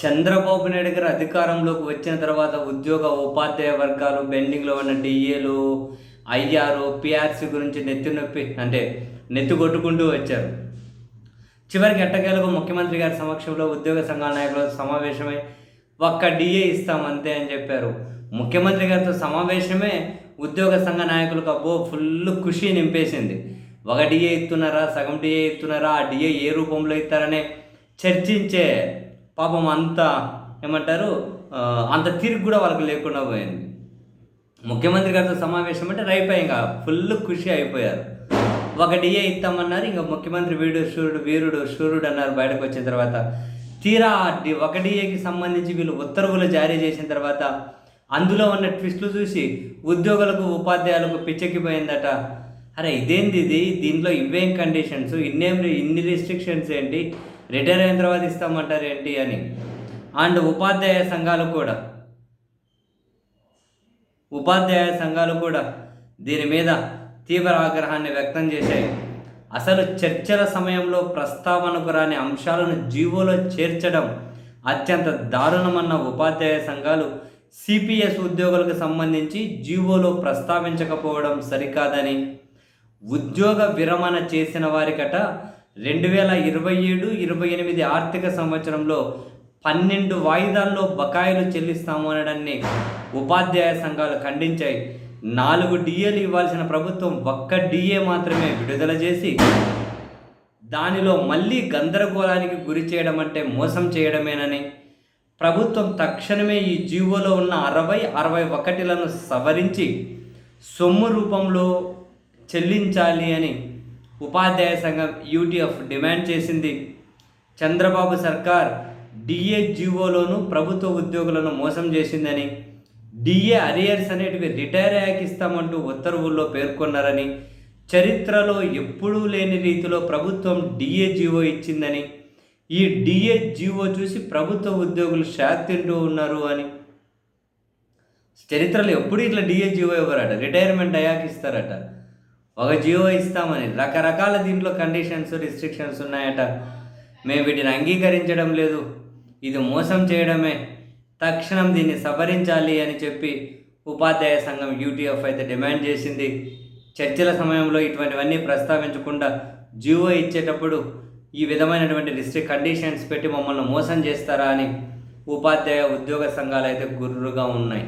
చంద్రబాబు నాయుడు గారు అధికారంలోకి వచ్చిన తర్వాత ఉద్యోగ ఉపాధ్యాయ వర్గాలు బెండింగ్లో ఉన్న డిఏలు ఐఆర్ఓ పిఆర్సీ గురించి నెత్తి నొప్పి అంటే నెత్తి కొట్టుకుంటూ వచ్చారు. చివరికి ఎట్టకేలకు ముఖ్యమంత్రి గారి సమక్షంలో ఉద్యోగ సంఘాల నాయకులు సమావేశమై ఒక్క డిఏ ఇస్తాం అంతే అని చెప్పారు. ముఖ్యమంత్రి గారితో సమావేశమే ఉద్యోగ సంఘ నాయకులకు అబ్బో ఫుల్ ఖుషి నింపేసింది. ఒక డిఏ ఇస్తున్నారా సగం డిఏ ఇస్తున్నారా ఆ డిఏ ఏ రూపంలో ఇస్తారనే చర్చించే పాపం అంత ఏమంటారు అంత తీరిక కూడా వాళ్ళకి లేకుండా పోయింది. ముఖ్యమంత్రి గారితో సమావేశం అంటే రైపై ఇంకా ఫుల్ ఖుషి అయిపోయారు. ఒక డిఏ ఇస్తామన్నారు ఇంకా ముఖ్యమంత్రి వీడు సూర్యుడు వీరుడు సూర్యుడు అన్నారు బయటకు వచ్చిన తర్వాత. తీరా డి ఒక డిఏకి సంబంధించి వీళ్ళు ఉత్తర్వులు జారీ చేసిన తర్వాత అందులో ఉన్న ట్విస్టులు చూసి ఉద్యోగులకు ఉపాధ్యాయులకు పిచ్చెక్కిపోయిందట. అరే ఇదేంది ఇది? దీంట్లో ఇవేం కండిషన్స్ ఇన్నేం ఇన్ని రిస్ట్రిక్షన్స్ ఏంటి? రిటైర్ అయిన తర్వాత ఇస్తామంటారు ఏంటి అని. అండ్ ఉపాధ్యాయ సంఘాలు కూడా. ఉపాధ్యాయ సంఘాలు కూడా దీని మీద తీవ్ర ఆగ్రహాన్ని వ్యక్తం చేశాయి. అసలు చర్చల సమయంలో ప్రస్తావనకు రాని అంశాలను జీవోలో చేర్చడం అత్యంత దారుణమన్న ఉపాధ్యాయ సంఘాలు సిపిఎస్ ఉద్యోగులకు సంబంధించి జీవోలో ప్రస్తావించకపోవడం సరికాదని. ఉద్యోగ విరమణ చేసిన వారికట రెండు వేల ఇరవై ఏడు ఇరవై ఎనిమిది ఆర్థిక సంవత్సరంలో పన్నెండు వాయిదాల్లో బకాయిలు చెల్లిస్తాము అనడాన్ని ఉపాధ్యాయ సంఘాలు ఖండించాయి. నాలుగు డిఏలు ఇవ్వాల్సిన ప్రభుత్వం ఒక్క డిఏ మాత్రమే విడుదల చేసి దానిలో మళ్ళీ గందరగోళానికి గురి చేయడం అంటే మోసం చేయడమేనని ప్రభుత్వం తక్షణమే ఈ జీవోలో ఉన్న అరవై అరవై ఒకటిలను సవరించి సొమ్ము రూపంలో చెల్లించాలి అని ఉపాధ్యాయ సంఘం యూటీఎఫ్ డిమాండ్ చేసింది. చంద్రబాబు సర్కార్ డిఏ జీవోలోను ప్రభుత్వ ఉద్యోగులను మోసం చేసిందని డిఏ అరియర్స్ అనేటివి రిటైర్ అయ్యాక ఇస్తామంటూ ఉత్తర్వుల్లో పేర్కొన్నారని చరిత్రలో ఎప్పుడూ లేని రీతిలో ప్రభుత్వం డిఏ జీవో ఇచ్చిందని ఈ డిఏ జీవో చూసి ప్రభుత్వ ఉద్యోగులు షాక్ తింటూ ఉన్నారు అని. చరిత్రలో ఎప్పుడు ఇట్లా డిఏ జీవో ఇవ్వరట రిటైర్మెంట్ అయ్యాక ఇస్తారట ఒక జియో ఇస్తామని రకరకాల దీంట్లో కండిషన్స్ రిస్ట్రిక్షన్స్ ఉన్నాయట. మేము వీటిని అంగీకరించడం లేదు. ఇది మోసం చేయడమే. తక్షణం దీన్ని సవరించాలి అని చెప్పి ఉపాధ్యాయ సంఘం యూటీఎఫ్ అయితే డిమాండ్ చేసింది. చర్చల సమయంలో ఇటువంటివన్నీ ప్రస్తావించకుండా జియో ఇచ్చేటప్పుడు ఈ విధమైనటువంటి రిస్ట్రిక్ట్ కండిషన్స్ పెట్టి మమ్మల్ని మోసం చేస్తారా అని ఉపాధ్యాయ ఉద్యోగ సంఘాలు అయితే గుర్రుగా ఉన్నాయి.